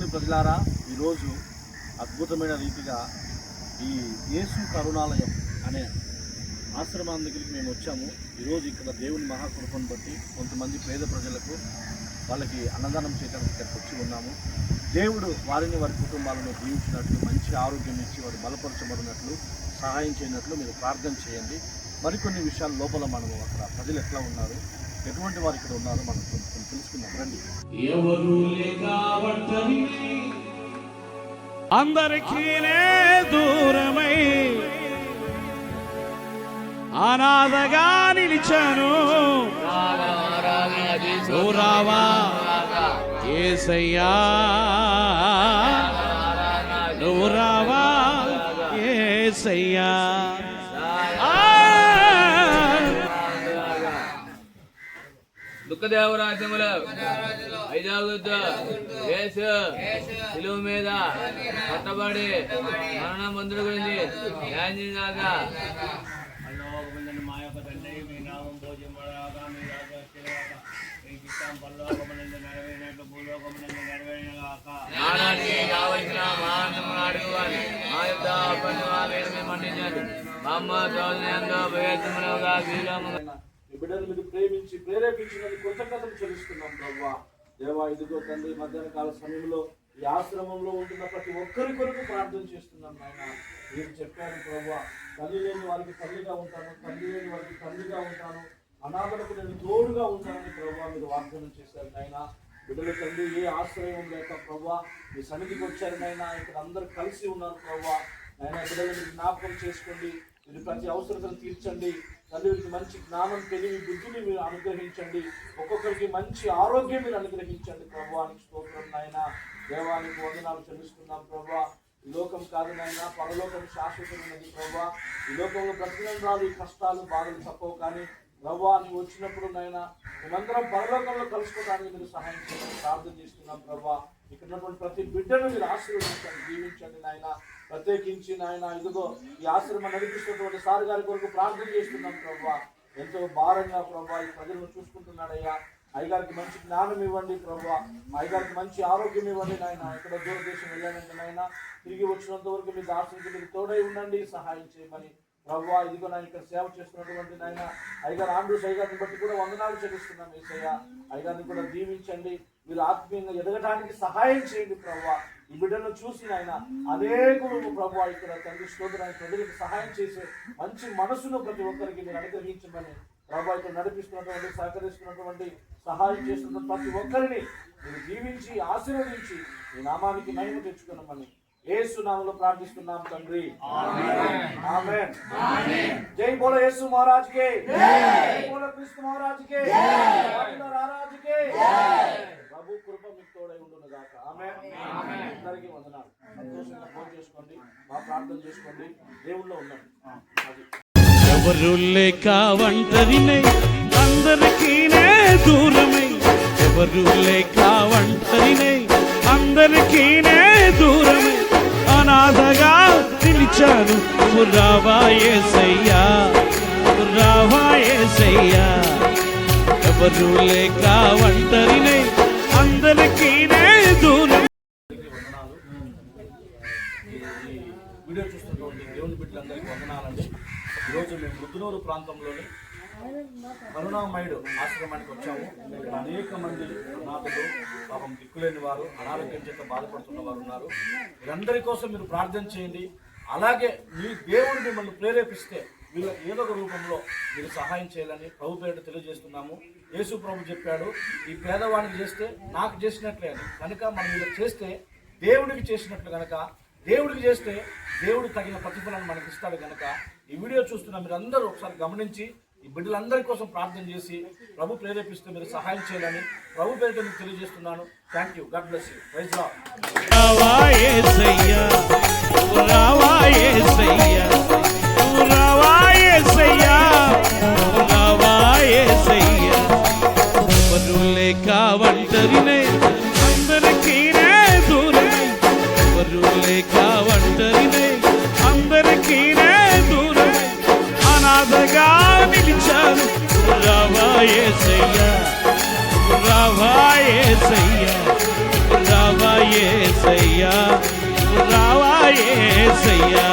దేవుని ప్రజలారా ఈరోజు అద్భుతమైన రీతిగా ఈ యేసు కరుణాలయం అనే ఆశ్రమం దగ్గరికి మేము వచ్చాము. ఈరోజు ఇక్కడ దేవుని మహాకృపను బట్టి కొంతమంది పేద ప్రజలకు వాళ్ళకి అన్నదానం చేయడానికి ఇక్కడికి వచ్చి ఉన్నాము. దేవుడు వారిని వారి కుటుంబాలను దీవించినట్లు మంచి ఆరోగ్యం ఇచ్చి వారు బలపరచబడినట్లు సహాయం చేయనట్లు మీరు ప్రార్థన చేయండి. మరికొన్ని విషయాల లోపల మనము అక్కడ ప్రజలు ఎట్లా ఉన్నారు ఎటువంటి వారు ఇక్కడ ఉన్నారో మనం కొంచెం తెలుసుకుందాం. రండి. ఎవరు అందరికీ దూరమై అనాథగా నిలిచాను. నువ్వు రావా ఏసయ్యా. నువ్వు రావా ఏసయ్యా. దుఃఖదేవరాజ్యములు ఐదాగుద్దు యేసు సిలువ మీద కట్టబడి మరణ మందుడు గురించి న్యాయంగా మా యొక్క తండ్రి మీ నామం భోజనమరాగా మీ రాజు మీ చిత్తం పరలోకమునందు నెరవేరినట్లు భూలోకమునందు నెరవేరినగాక. నానానికి కావలసిన మానము అడుగువాలి మా యొక్క పన్ను వేదమే మండించండి మా అమ్మ చోదనంగా భయత్మలుగా వీలము ఈ బిడ్డను మీరు ప్రేమించి ప్రేరేపించినది కృతజ్ఞతలు చెల్లిస్తున్నాం ప్రభా దేవా ఇదిగో తండ్రి మధ్యాహ్న కాల సమయంలో ఈ ఆశ్రమంలో ఉంటున్న ప్రతి ఒక్కరి కొరకు ప్రార్థన చేస్తున్నాం నాయన. మీరు చెప్పారు ప్రభు తల్లి లేని వారికి తల్లిగా ఉంటాను తల్లి లేని వారికి తల్లిగా ఉంటాను అనాథలకు నేను తోడుగా ఉంటానని ప్రభా మీరు వాగ్దానం చేశారు నాయన. బిడ్డల తండ్రి ఏ ఆశ్రయం లేక ప్రభా మీ సన్నిధికి వచ్చారు నాయన. ఇక్కడ అందరూ కలిసి ఉన్నారు ప్రభా నాయన బిడ్డలు మీరు జ్ఞాపకం చేసుకోండి. మీరు ప్రతి అవసరతను తీర్చండి. తల్లికి మంచి జ్ఞానం తెలివి బుద్ధిని మీరు అనుగ్రహించండి. ఒక్కొక్కరికి మంచి ఆరోగ్యం మీరు అనుగ్రహించండి. ప్రభువానికి స్తోత్రం నాయన. దేవానికి వందనాలు చెల్లిస్తున్నాం ప్రభా. ఈ లోకం కాదు నాయన పరలోకం శాశ్వతమైనది ప్రభా. ఈ లోకంలో బ్రతికిన రాదు ఈ కష్టాలు బాధలు తప్పవు కానీ ప్రభా నువ్వు వచ్చినప్పుడు నాయన మేమందరం పరలోకంలో కలుసుకోవడానికి మీరు సహాయం చేయండి. ప్రార్థన చేస్తున్నాం ప్రభా. ఇక్కడ ఉన్నటువంటి ప్రతి బిడ్డను మీరు ఆశీర్వదించండి జీవించండి నాయన. ప్రత్యేకించి నాయన ఇదిగో ఈ ఆశ్రమం నడిపిస్తున్నటువంటి సార్ గారి కొరకు ప్రార్థన చేస్తున్నాం ప్రభా. ఎంతో భారంగా ప్రభా ఈ ప్రజలను చూసుకుంటున్నాడయ్యా. అయ్యగారికి మంచి జ్ఞానం ఇవ్వండి ప్రభా. అయ్యగారికి మంచి ఆరోగ్యం ఇవ్వండి నాయన. ఇక్కడ దూరదేశం వెళ్ళానంటే నాయన తిరిగి వచ్చినంత వరకు మీ దాసునికి మీరు తోడై ఉండండి సహాయం చేయమని ప్రభా. ఇదిగో నా ఇక్కడ సేవ చేస్తున్నటువంటి నాయన అయ్యగారు ఆండ్రూస్ అయ్యగారిని బట్టి కూడా వందనాలు చెల్లిస్తున్నాం ఏసయ్య. అయ్యగారిని కూడా దీవించండి. మీరు ఆత్మీయంగా ఎదగడానికి సహాయం చేయండి ప్రభా. ఈ బిడ్డను చూసి నాయన అనేకులు ప్రభా ఇక్కడ తండ్రి స్తోత్రాన్ని ప్రజలకు సహాయం చేసే మంచి మనసును ప్రతి ఒక్కరికి మీరు అనుగ్రహించమని ప్రభా ఇక్కడ నడిపిస్తున్నటువంటి సహకరిస్తున్నటువంటి సహాయం చేస్తున్న ప్రతి ఒక్కరిని మీరు దీవించి ఆశీర్వదించి మీ నామానికి మహిమ తెచ్చుకున్నామని యేసు నామములో ప్రార్థిస్తున్నాం తండ్రి. ఆమేన్. జై బోలో యేసు మహారాజ్ కే జై బోలో కృష్ణ మహారాజ్ కే రారాజు కే ప్రభు కృప మీకు తోడై ఉండును గాక ఆమేన్. అందరికీ వందనాలు. సంతోషంగా ఫోన్ చేసుకోండి మా ప్రార్థన చేసుకోండి. దేవుళ్ళో ఎవరు లేక అందరికీ దూరమై. ఎవరు లేక దూరమై. అనాథగా రావా రావా యేసయ్యా ఎవరు లేక చూస్తున్నటువంటి వందనాలండి. ఈరోజు మేము మృదునూరు ప్రాంతంలోని కరుణామయుడు ఆశ్రమానికి వచ్చాము. ఇక్కడ అనేక మంది అనాథులు పాపం దిక్కులేని వారు అనారోగ్యం చేత బాధపడుతున్న వారు ఉన్నారు. వీరందరి కోసం మీరు ప్రార్థన చేయండి. అలాగే మీ దేవుడు మిమ్మల్ని ప్రేరేపిస్తే మీరు ఏదో ఒక రూపంలో మీరు సహాయం చేయాలని ప్రభు పేరు తెలియజేస్తున్నాము. యేసు ప్రభు చెప్పాడు ఈ పేదవాడికి చేస్తే నాకు చేసినట్లే అని. కనుక మనం ఇలా చేస్తే దేవుడికి చేసినట్లు కనుక దేవుడికి చేస్తే దేవుడు తగిన ప్రతిఫలాన్ని మనకి ఇస్తాడు కనుక ఈ వీడియో చూస్తున్న మీరు అందరూ ఒకసారి గమనించి ఈ బిడ్డలందరి కోసం ప్రార్థన చేసి ప్రభు ప్రేరేపిస్తే మీరు సహాయం చేయాలని ప్రభు పేరుతో మీకు తెలియజేస్తున్నాను. Thank you God bless you praise రావా ఒంటరినే అందరికీ నే దూరం అనాథగా నిలిచాను రావాయే సయ్యా రావాయే సయ్యా రావాయే సయ్యా రావాయే సయ్యా